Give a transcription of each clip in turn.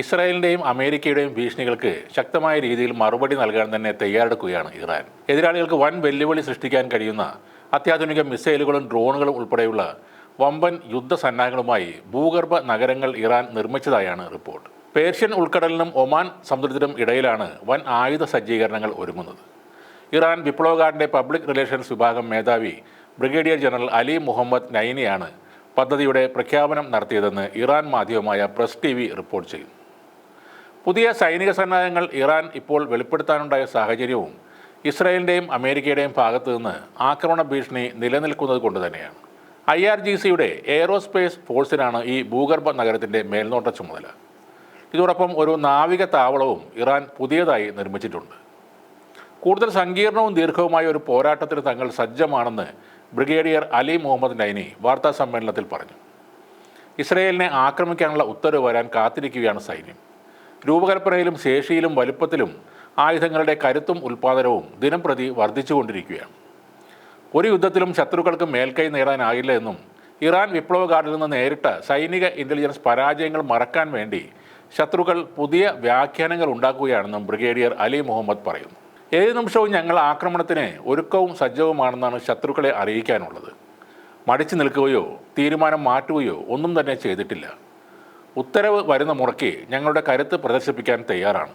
ഇസ്രായേലിന്റെയും അമേരിക്കയുടെയും ഭീഷണികൾക്ക് ശക്തമായ രീതിയിൽ മറുപടി നൽകാൻ തന്നെ തയ്യാറെടുക്കുകയാണ് ഇറാൻ. എതിരാളികൾക്ക് വൻ വെല്ലുവിളി സൃഷ്ടിക്കാൻ കഴിയുന്ന അത്യാധുനിക മിസൈലുകളും ഡ്രോണുകളും ഉൾപ്പെടെയുള്ള വമ്പൻ യുദ്ധസന്നാഹങ്ങളുമായി ഭൂഗർഭ നഗരങ്ങൾ ഇറാൻ നിർമ്മിച്ചതായാണ് റിപ്പോർട്ട്. പേർഷ്യൻ ഉൾക്കടലിനും ഒമാൻ സമുദ്രത്തിനും ഇടയിലാണ് വൻ ആയുധ സജ്ജീകരണങ്ങൾ ഒരുങ്ങുന്നത്. ഇറാൻ വിപ്ലവകാരന്റെ പബ്ലിക് റിലേഷൻസ് വിഭാഗം മേധാവി ബ്രിഗേഡിയർ ജനറൽ അലി മുഹമ്മദ് നൈനിയാണ് പദ്ധതിയുടെ പ്രഖ്യാപനം നടത്തിയതെന്ന് ഇറാൻ മാധ്യമമായ പ്രസ് ടി റിപ്പോർട്ട് ചെയ്യുന്നു. പുതിയ സൈനിക സന്നാഹങ്ങൾ ഇറാൻ ഇപ്പോൾ വെളിപ്പെടുത്താനുണ്ടായ സാഹചര്യവും ഇസ്രായേലിന്റെയും അമേരിക്കയുടെയും ഭാഗത്തു നിന്ന് ആക്രമണ ഭീഷണി നിലനിൽക്കുന്നത് കൊണ്ട് തന്നെയാണ്. ഐ ആർ ജി സിയുടെ എയറോസ്പേസ് ഫോഴ്സിനാണ് ഈ ഭൂഗർഭ നഗരത്തിന്റെ മേൽനോട്ട ചുമതല. ഇതോടൊപ്പം ഒരു നാവിക താവളവും ഇറാൻ പുതിയതായി നിർമ്മിച്ചിട്ടുണ്ട്. കൂടുതൽ സങ്കീർണവും ദീർഘവുമായ ഒരു പോരാട്ടത്തിന് തങ്ങൾ സജ്ജമാണെന്ന് ബ്രിഗേഡിയർ അലി മുഹമ്മദ് നൈനി വാർത്താ സമ്മേളനത്തിൽ പറഞ്ഞു. ഇസ്രയേലിനെ ആക്രമിക്കാനുള്ള ഉത്തരവ് വരാൻ കാത്തിരിക്കുകയാണ് സൈന്യം. രൂപകൽപ്പനയിലും ശേഷിയിലും വലുപ്പത്തിലും ആയുധങ്ങളുടെ കരുത്തും ഉൽപ്പാദനവും ദിനം പ്രതി വർദ്ധിച്ചുകൊണ്ടിരിക്കുകയാണ്. ഒരു യുദ്ധത്തിലും ശത്രുക്കൾക്ക് മേൽക്കൈ നേടാനാകില്ല എന്നും ഇറാൻ വിപ്ലവ ഗാർഡിൽ നിന്ന് നേരിട്ട സൈനിക ഇന്റലിജൻസ് പരാജയങ്ങൾ മറക്കാൻ വേണ്ടി ശത്രുക്കൾ പുതിയ വ്യാഖ്യാനങ്ങൾ ഉണ്ടാക്കുകയാണെന്നും ബ്രിഗേഡിയർ അലി മുഹമ്മദ് പറയുന്നു. ഏത് നിമിഷവും ഞങ്ങൾ ആക്രമണത്തിന് ഒരുക്കവും സജ്ജവുമാണെന്നാണ് ശത്രുക്കളെ അറിയിക്കാനുള്ളത്. മടിച്ചു നിൽക്കുകയോ തീരുമാനം മാറ്റുകയോ ഒന്നും തന്നെ ചെയ്തിട്ടില്ല. ഉത്തരവ് വരുന്ന മുറയ്ക്ക് ഞങ്ങളുടെ കരുത്ത് പ്രദർശിപ്പിക്കാൻ തയ്യാറാണ്.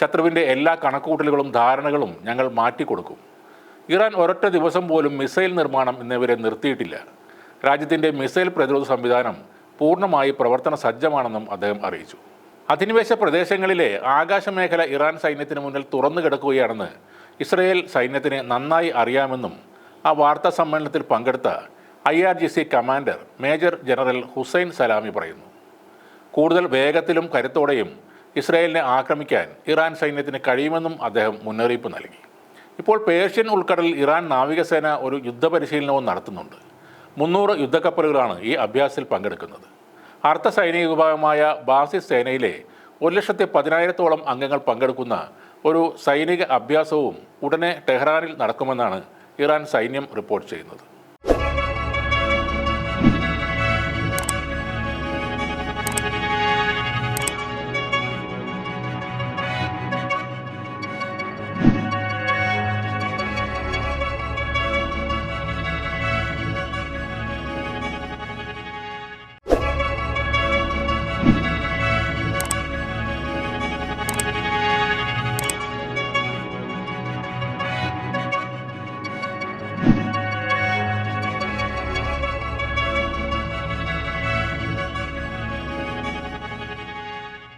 ശത്രുവിന്റെ എല്ലാ കണക്കുകൂട്ടലുകളും ധാരണകളും ഞങ്ങൾ മാറ്റിക്കൊടുക്കും. ഇറാൻ ഒരൊറ്റ ദിവസം പോലും മിസൈൽ നിർമ്മാണം എന്നിവരെ നിർത്തിയിട്ടില്ല. രാജ്യത്തിന്റെ മിസൈൽ പ്രതിരോധ സംവിധാനം പൂർണമായി പ്രവർത്തന സജ്ജമാണെന്നും അദ്ദേഹം അറിയിച്ചു. അധിനിവേശ പ്രദേശങ്ങളിലെ ആകാശമേഖല ഇറാൻ സൈന്യത്തിന് മുന്നിൽ തുറന്നു കിടക്കുകയാണെന്ന് ഇസ്രയേൽ സൈന്യത്തിന് നന്നായി അറിയാമെന്നും ആ വാർത്താ സമ്മേളനത്തിൽ പങ്കെടുത്ത I R G C commander major general Hussein Salami പറയുന്നു. കൂടുതൽ വേഗത്തിലും കരുത്തോടെയും ഇസ്രായേലിനെ ആക്രമിക്കാൻ ഇറാൻ സൈന്യത്തിന് കഴിയുമെന്നും അദ്ദേഹം മുന്നറിയിപ്പ് നൽകി. ഇപ്പോൾ പേർഷ്യൻ ഉൾക്കടലിൽ ഇറാൻ നാവികസേന ഒരു യുദ്ധപരിശീലനവും നടത്തുന്നുണ്ട്. മുന്നൂറ് യുദ്ധക്കപ്പലുകളാണ് ഈ അഭ്യാസത്തിൽ പങ്കെടുക്കുന്നത്. അർദ്ധ സൈനിക വിഭാഗമായ ബാസിസ് സേനയിലെ ഒരു ലക്ഷത്തി പതിനായിരത്തോളം അംഗങ്ങൾ പങ്കെടുക്കുന്ന ഒരു സൈനിക അഭ്യാസവും ഉടനെ ടെഹ്റാനിൽ നടക്കുമെന്നാണ് ഇറാൻ സൈന്യം റിപ്പോർട്ട് ചെയ്യുന്നത്.